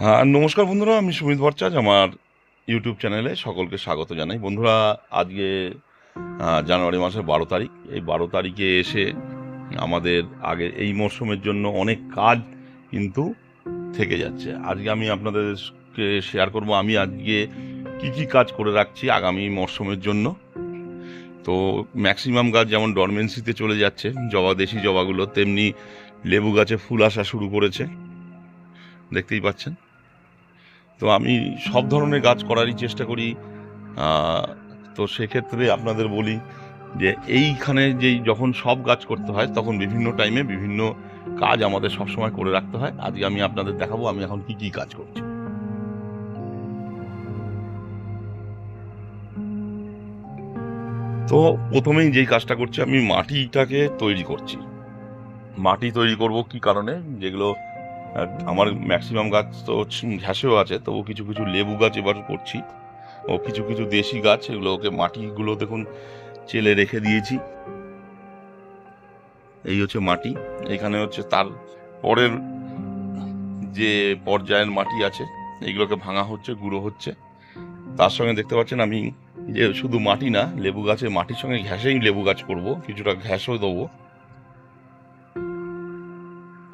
হ্যাঁ নমস্কার বন্ধুরা, আমি সুমিত ভট্টাচার্য, আমার ইউটিউব চ্যানেলে সকলকে স্বাগত জানাই। বন্ধুরা, আজকে জানুয়ারি মাসের বারো তারিখ। এই বারো তারিখে এসে আমাদের আগে এই মরশুমের জন্য অনেক কাজ কিন্তু থেকে যাচ্ছে। আজকে আমি আপনাদেরকে শেয়ার করব, আমি আজকে কি কি কাজ করে রাখছি আগামী মরশুমের জন্য। তো ম্যাক্সিমাম গাছ যেমন ডরমেন্সিতে চলে যাচ্ছে, জবা, দেশি জবাগুলো, তেমনি লেবু গাছে ফুল আসা শুরু করেছে। দেখতেই পাচ্ছেন। তো আমি সব ধরনের গাছ করারই চেষ্টা করি। তো সেক্ষেত্রে আপনাদের বলি যে, এইখানে যেই যখন সব গাছ করতে হয়, তখন বিভিন্ন টাইমে বিভিন্ন কাজ আমাদের সবসময় করে রাখতে হয়। আজকে আমি আপনাদের দেখাবো আমি এখন কি কি কাজ করছি। তো প্রথমেই যেই কাজটা করছি, আমি মাটিটাকে তৈরি করছি। মাটি তৈরি করব কি কারণে? যেগুলো আমার ম্যাক্সিমাম গাছ তো ঘাসেও আছে, তবু কিছু কিছু লেবু গাছ এবার করছি। ও কিছু কিছু দেশি গাছ, এগুলোকে মাটিগুলো দেখুন, চেলে রেখে দিয়েছি। এই হচ্ছে মাটি, এখানে হচ্ছে তার পরের যে পর্যায়ের মাটি আছে, এইগুলোকে ভাঙা হচ্ছে, গুঁড়ো হচ্ছে। তার সঙ্গে দেখতে পাচ্ছেন আমি যে শুধু মাটি না, লেবু গাছে মাটির সঙ্গে ঘ্যাসেই লেবু গাছ করব, কিছুটা ঘ্যাসও দেবো।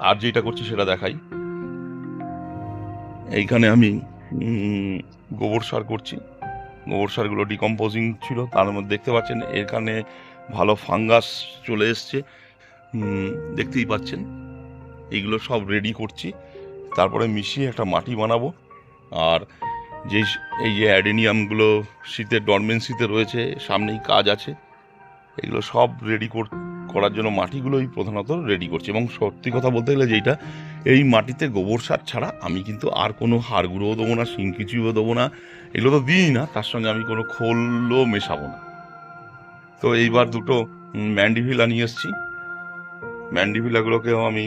আর যেটা করছি সেটা দেখাই। এইখানে আমি গোবর সার করছি। গোবর সারগুলো ডিকম্পোজিং ছিল, তার মধ্যে দেখতে পাচ্ছেন, এখানে ভালো ফাঙ্গাস চলে এসছে। দেখতেই পাচ্ছেন, এইগুলো সব রেডি করছি। তারপরে মিশিয়ে একটা মাটি বানাবো। আর যে এই যে অ্যাডেনিয়ামগুলো শীতের ডরমেন্সিতে রয়েছে, সামনেই কাজ আছে। এগুলো সব রেডি করার জন্য মাটিগুলোই প্রধানত রেডি করছি। এবং সত্যি কথা বলতে গেলে যেটা এই মাটিতে গোবর সার ছাড়া আমি কিন্তু আর কোনো হাড় গুঁড়োও দেবো না শিংকিচিও দেবো না, এগুলো তো দিই না, তার সঙ্গে আমি কোনো খোলও মেশাবো না। তো এইবার দুটো ম্যান্ডিভিলা নিয়ে এসেছি। ম্যান্ডিভিলাগুলোকেও আমি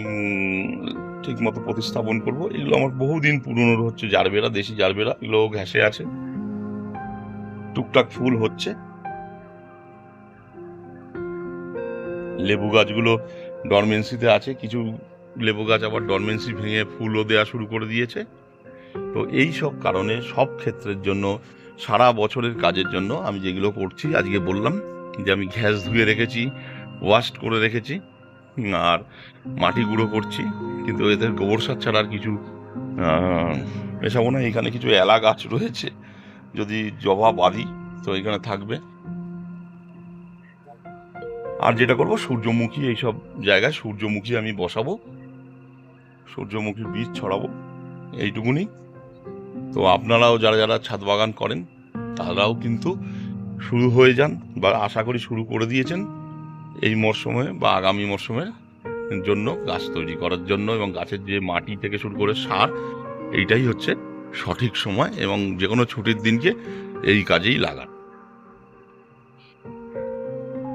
ঠিক মতো প্রতিস্থাপন করব। এগুলো আমার বহুদিন পুরনো হচ্ছে, জারবেরা, দেশি জারবেরা এগুলো ঘ্যাসে আছে। টুকটাক ফুল হচ্ছে। লেবু গাছগুলো ডরমেন্সিতে আছে, কিছু লেবু গাছ আবার ডরমেন্সি ভেঙে ফুলও দেওয়া শুরু করে দিয়েছে। তো এই সব কারণে সব ক্ষেত্রের জন্য, সারা বছরের কাজের জন্য আমি যেগুলো করছি, আজকে বললাম যে আমি ঘ্যাস ধুয়ে রেখেছি ওয়াশ করে রেখেছি, আর মাটি গুঁড়ো করছি, কিন্তু এদের গোবর সার ছাড়া আর কিছু মেশাবো না। এখানে কিছু এলা গাছ রয়েছে, যদি জবা বাঁধি তো এখানে থাকবে। আর যেটা করব, সূর্যমুখী এইসব জায়গায় সূর্যমুখী আমি বসাবো, সূর্যমুখীর বীজ ছড়াবো, এইটুকুনি। তো আপনারাও যারা যারা ছাদ বাগান করেন, তারাও কিন্তু শুরু হয়ে যান বা আশা করি শুরু করে দিয়েছেন এই মরশুমে বা আগামী মরশুমে জন্য গাছ তৈরি করার জন্য এবং গাছের যে মাটি থেকে শুরু করে সার, এইটাই হচ্ছে সঠিক সময় এবং যে কোনো ছুটির দিনকে এই কাজেই লাগান।